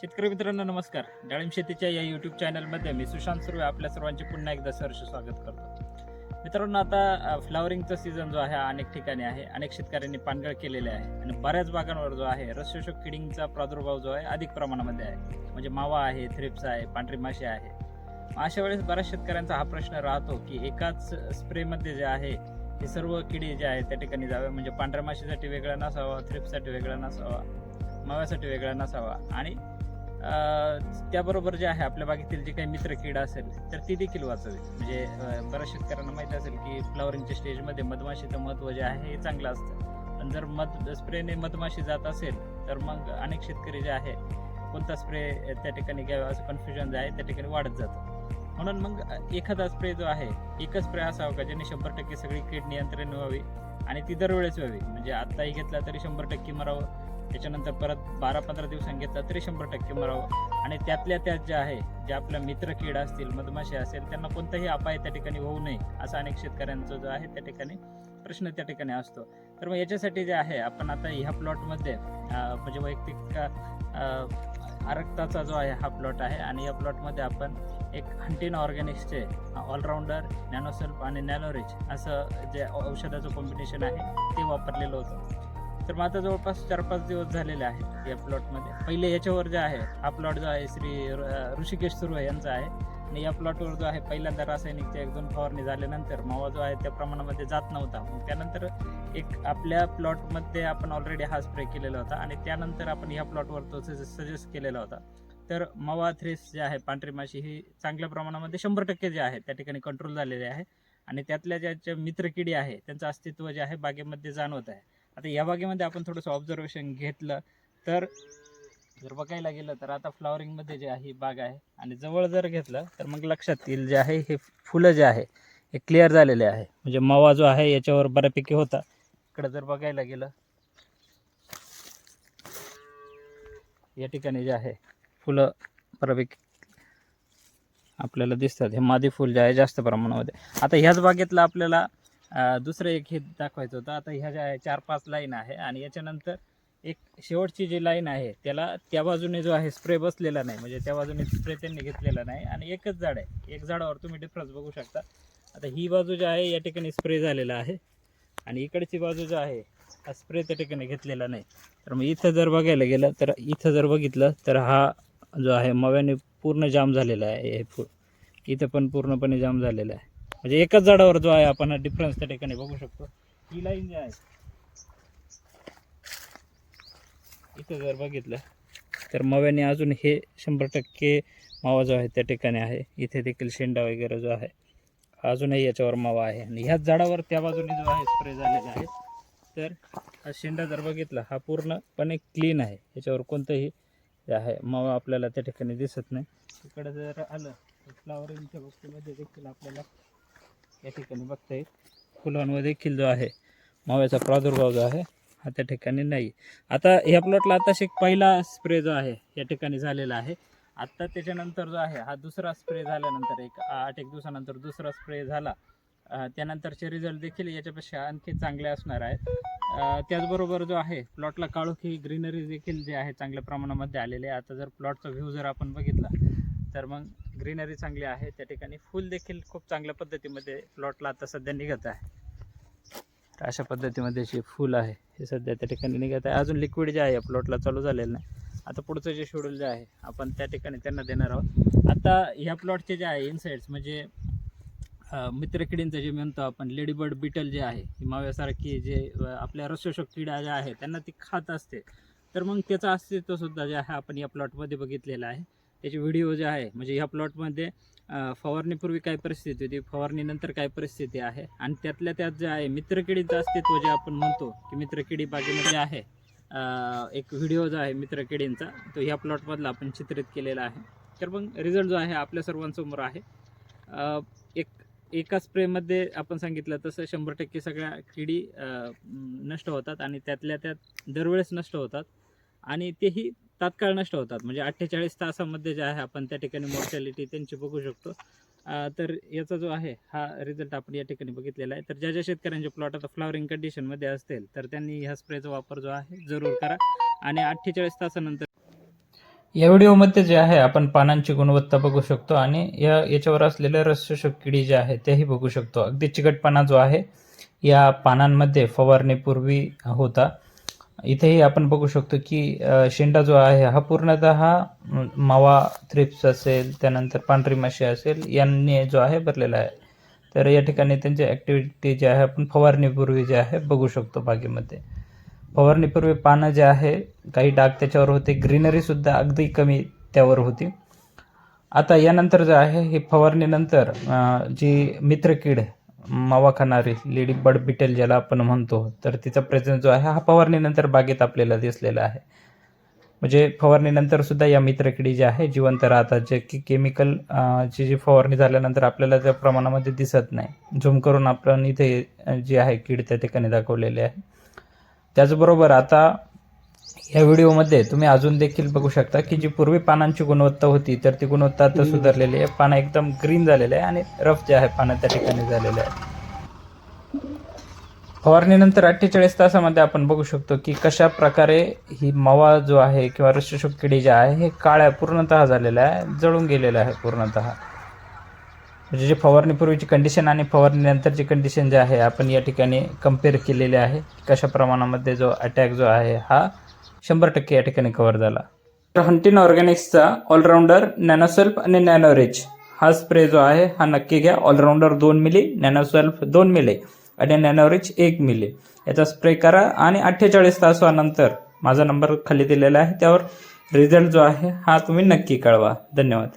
शेतकरी मित्रांनो नमस्कार. डाळिंब शेतीच्या या युट्यूब चॅनलमध्ये मी सुशांत सुर्वे आपल्या सर्वांचे पुन्हा एकदा सहर्ष स्वागत करतो. मित्रांनो आता फ्लावरिंगचा सीझन जो आहे अनेक ठिकाणी आहे. अनेक शेतकऱ्यांनी पानगळ केलेले आहे. आणि बऱ्याच बागांवर जो आहे रसशोषक किडींचा प्रादुर्भाव जो आहे अधिक प्रमाणामध्ये आहे. म्हणजे मावा आहे थ्रिप्स आहे पांढरी माशी आहे. मग अशा वेळेस बऱ्याच शेतकऱ्यांचा हा प्रश्न राहतो की एकाच स्प्रेमध्ये जे आहे हे सर्व किडी जे आहेत त्या ठिकाणी जावे. म्हणजे पांढऱ्या माशीसाठी वेगळा नसावा थ्रिप्ससाठी वेगळा नसावा माव्यासाठी वेगळा नसावा. आणि त्याबरोबर जे आहे आपल्या बागेतील जे काही मित्र कीड असेल तर ती देखील वाचावी म्हणजे बऱ्याच शेतकऱ्यांना माहिती असेल की फ्लॉवरिंगच्या स्टेजमध्ये मधमाशीचं महत्त्व जे आहे हे चांगलं असतं. आणि जर मध स्प्रेने मधमाशी जात असेल तर मग अनेक शेतकरी जे आहे कोणता स्प्रे त्या ठिकाणी घ्यावा असं कन्फ्युजन जे आहे त्या ठिकाणी वाढत जातं. म्हणून मग एखादा स्प्रे जो आहे एकच स्प्रे असावा का ज्याने शंभर टक्के सगळी कीड नियंत्रण व्हावी आणि ती दरवेळेस व्हावी? म्हणजे आत्ताही घेतला तरी शंभर टक्के मरावं त्याच्यानंतर परत बारा पंधरा दिवसांनी घेतला तरी शंभर टक्के मरावं. आणि त्यातल्या त्यात जे आहे जे आपल्या मित्र कीड असतील मधमाशी असेल त्यांना कोणताही अपाय त्या ठिकाणी होऊ नये असा अनेक शेतकऱ्यांचा जो आहे त्या ठिकाणी प्रश्न त्या ठिकाणी असतो. तर मग याच्यासाठी जे आहे आपण आता ह्या प्लॉटमध्ये म्हणजे वैयक्तिक आरक्ताचा जो आहे हा प्लॉट आहे. आणि या प्लॉटमध्ये आपण एक हंटीन ऑर्गॅनिक्सचे ऑलराऊंडर नॅनोसेल्फ आणि नॅनोरिच असं जे औषधाचं कॉम्बिनेशन आहे ते वापरलेलं होतं. तर मग आता जवळपास चार पाच दिवस झालेले आहेत या प्लॉटमध्ये पहिले याच्यावर जे आहे हा प्लॉट जो आहे श्री र- ऋषिकेश सुर्वे यांचा आहे. आणि या प्लॉटवर जो आहे पहिल्यांदा रासायनिकच्या एक दोन फवारणी झाल्यानंतर मावा जो आहे त्या प्रमाणामध्ये जात नव्हता. मग त्यानंतर एक आपल्या प्लॉटमध्ये आपण ऑलरेडी हा स्प्रे केलेला होता आणि त्यानंतर आपण ह्या प्लॉटवर तो सजेस्ट केलेला होता. तर मवा थ्रेस जे आहे पांढरी माशी ही चांगल्या प्रमाणामध्ये शंभर टक्के जे आहे त्या ठिकाणी कंट्रोल झालेले आहे. आणि त्यातल्या ज्या मित्र किडी आहे त्यांचं अस्तित्व जे आहे बागेमध्ये जाणवत आहे. आता या बागेमध्ये आपण थोडंसं ऑब्झर्वेशन घेतलं तर जर बघायला गेलं तर आता फ्लॉवरिंगमध्ये जे आहे ही बाग आहे आणि जवळ जर घेतलं तर मग लक्षात येईल जे आहे हे फुलं जे आहे हे क्लिअर झालेले आहे. म्हणजे मावा जो आहे याच्यावर बऱ्यापैकी होता. इकडं जर बघायला गेलं या ठिकाणी जे आहे फुलं बऱ्यापैकी आपल्याला दिसतात. हे मादी फुल जे आहे जास्त प्रमाणामध्ये. आता ह्याच बागेतलं आपल्याला दुसरं एक हे दाखवायचं होतं. आता ह्या ज्या चार पाच लाईन आहे आणि याच्यानंतर एक शेवटची जी लाईन आहे त्याला त्या बाजूने जो आहे स्प्रे बसलेला नाही. म्हणजे त्या बाजूने स्प्रे त्यांनी घेतलेला नाही आणि एकच झाड आहे. एक झाडावर तुम्ही डिफरन्स बघू शकता. आता ही बाजू जी आहे या ठिकाणी स्प्रे झालेला आहे आणि इकडची बाजू जी आहे हा स्प्रे त्या ठिकाणी घेतलेला नाही. तर मग इथं जर बघायला गेलं तर इथं जर बघितलं तर हा जो आहे मव्याने पूर्ण जाम झालेला आहे. हे फूल. इथं पण पूर्णपणे जाम झालेला आहे. म्हणजे एकच झाडावर जो आहे आपण डिफरन्स त्या ठिकाणी बघू शकतो. ही लाईन जी आहे इथं जर बघितलं तर मव्याने अजून हे शंभर टक्के मावा जो आहे त्या ठिकाणी आहे. इथे देखील शेंडा वगैरे जो आहे अजूनही याच्यावर मावा आहे. आणि ह्याच झाडावर त्या बाजूने जो आहे स्प्रे झालेला आहे. तर हा शेंडा जर बघितला हा पूर्णपणे क्लीन आहे. याच्यावर कोणतंही आहे मावा आपल्याला त्या ठिकाणी दिसत नाही. तिकडे जर आलं तर फ्लावरिंगच्या वस्तूमध्ये देखील आपल्याला या ठिकाणी बघता येईल फुलांवर देखील जो आहे माव्याचा प्रादुर्भाव जो आहे हा त्या ठिकाणी नाही. आता ह्या प्लॉटला आता शेक पहिला स्प्रे जो आहे या ठिकाणी झालेला आहे. आत्ता त्याच्यानंतर जो आहे हा दुसरा स्प्रे झाल्यानंतर एक आठ एक दिवसानंतर दुसरा स्प्रे झाला. त्यानंतरचे रिझल्ट देखील याच्यापेक्षा आणखी चांगले असणार आहेत. त्याचबरोबर जो आहे प्लॉटला काळोखी ग्रीनरी देखील जे आहे चांगल्या प्रमाणामध्ये आलेले आहे. आता जर प्लॉटचा व्ह्यू जर आपण बघितला तर मग ग्रीनरी चांगली आहे. त्या ठिकाणी फुल देखील खूप चांगल्या पद्धतीमध्ये प्लॉटला आता सध्या निघत आहे. तर अशा पद्धतीमध्ये जे फुल आहे हे सध्या त्या ठिकाणी निघत आहे. अजून लिक्विड जे आहे या प्लॉटला चालू झालेलं नाही. आता पुढचं जे शेड्यूल जे आहे आपण त्या ठिकाणी त्यांना देणार आहोत. आता ह्या प्लॉटचे जे आहे इन्साईड्स म्हणजे मित्रकिडींचं जे म्हणतो आपण लेडीबर्ड बिटल जे आहे ही माव्यासारखी जे आपल्या रसशोषक किडा ज्या आहे त्यांना ती खात असते. तर मग त्याचं अस्तित्वसुद्धा जे आहे आपण या प्लॉटमध्ये बघितलेलं आहे. त्याचे व्हिडिओ जे आहे म्हणजे ह्या प्लॉटमध्ये फवारणीपूर्वी काय परिस्थिती होती? फवारणीनंतर काय परिस्थिती आहे? आणि त्यातल्या त्यात जे आहे मित्रकिडीचं अस्तित्व जे आपण म्हणतो की मित्रकिडी बागेमध्ये आहे एक व्हिडिओ जो आहे मित्रकिडींचा तो ह्या प्लॉटमधला आपण चित्रित केलेला आहे. तर मग रिझल्ट जो आहे आपल्या सर्वांसमोर आहे. एक एका स्प्रेमध्ये आपण सांगितलं तसं शंभर टक्के सगळ्या किडी नष्ट होतात आणि त्यातल्या त्यात दरवेळेस नष्ट होतात. आणि तेही तात्काळ नष्ट होतात. म्हणजे अठ्ठेचाळीस तासामध्ये जे आहे आपण त्या ठिकाणी मॉर्टॅलिटी त्यांची बघू शकतो. तर याचा जो आहे हा रिझल्ट आपण या ठिकाणी बघितलेला आहे. तर ज्या ज्या शेतकऱ्यांचे प्लॉट आता फ्लॉवरिंग कंडिशनमध्ये असतील तर त्यांनी ह्या स्प्रेचा वापर जो आहे जरूर करा. आणि अठ्ठेचाळीस तासानंतर या व्हिडिओमध्ये जे आहे आपण पानांची गुणवत्ता बघू शकतो आणि या याच्यावर असलेल्या रसशोषक किडी जे आहे तेही बघू शकतो. अगदी चिकटपणा जो आहे या पानांमध्ये फवारणीपूर्वी होता. इथेही आपण बघू शकतो की शेंडा जो आहे हा पूर्णतः मावा थ्रिप्स असेल त्यानंतर पांढरी माशी असेल यांनी जो आहे भरलेला आहे. तर या ठिकाणी त्यांची ॲक्टिव्हिटी जे आहे आपण फवारणीपूर्वी जे आहे बघू शकतो बागेमध्ये. फवारणीपूर्वी पानं जे आहे काही डाग त्याच्यावर होते ग्रीनरीसुद्धा अगदी कमी त्यावर होती. आता यानंतर जे आहे ही फवारणीनंतर जी मित्रकीड मावा खाणारी लेडी बड बिटेल ज्याला आपण म्हणतो तर तिचा प्रेझेन्स जो आहे हा फवारणीनंतर बागेत आपल्याला दिसलेला आहे. म्हणजे फवारणीनंतर सुद्धा या मित्रकिडी जी आहे जिवंत राहतात. जे की केमिकल ची जी फवारणी झाल्यानंतर आपल्याला त्या प्रमाणामध्ये दिसत नाही. झूम करून आपण इथे जी आहे कीड त्या ठिकाणी दाखवलेली आहे. त्याचबरोबर आता या व्हिडिओमध्ये तुम्ही अजून देखील बघू शकता की जी पूर्वी पानांची गुणवत्ता होती तर ती गुणवत्ता आता सुधारलेली आहे. पानं एकदम ग्रीन झालेले आहे आणि रफ जे आहे पानं त्या ठिकाणी झालेले आहे फवारणीनंतर अठ्ठेचाळीस तासामध्ये आपण बघू शकतो की कशा प्रकारे ही मवा जो आहे किंवा रसशोषक किडी जे आहे हे काळ्या पूर्णतः झालेलं आहे जळून गेलेलं आहे पूर्णतः. म्हणजे जे फवारणीपूर्वीची कंडिशन आणि फवारणीनंतरची कंडिशन जे आहे आपण या ठिकाणी कंपेअर केलेली आहे. कशा प्रमाणामध्ये जो अटॅक जो आहे हा शंभर टक्के या ठिकाणी कव्हर झाला. तर हंटिन ऑर्गॅनिक्सचा ऑलराऊंडर नॅनोसेल्फ आणि नॅनोरेज हा स्प्रे जो आहे हा नक्की घ्या. ऑलराऊंडर दोन मिली नॅनोसेल्फ दोन मिली आणि नॅनोरेज एक मिली. याचा स्प्रे करा आणि अठ्ठेचाळीस तासानंतर माझा नंबर खाली दिलेला आहे त्यावर रिझल्ट जो आहे हा तुम्ही नक्की कळवा. धन्यवाद.